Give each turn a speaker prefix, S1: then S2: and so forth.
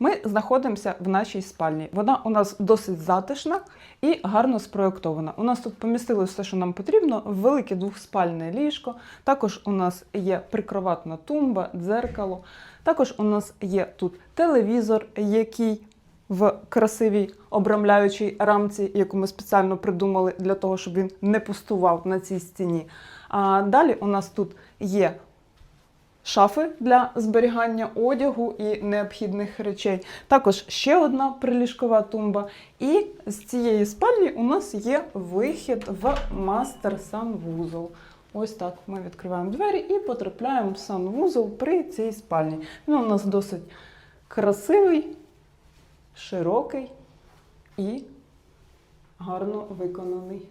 S1: Ми знаходимося в нашій спальні. Вона у нас досить затишна і гарно спроєктована. У нас тут помістилось все, що нам потрібно: велике двохспальне ліжко. Також у нас є прикроватна тумба, дзеркало. Також у нас є тут телевізор, який в красивій обрамляючій рамці, яку ми спеціально придумали для того, щоб він не пустував на цій стіні. А далі у нас тут є шафи для зберігання одягу і необхідних речей. Також ще одна приліжкова тумба. І з цієї спальні у нас є вихід в мастер санвузол. Ось так ми відкриваємо двері і потрапляємо в санвузол при цій спальні. Він у нас досить красивий, широкий і гарно виконаний.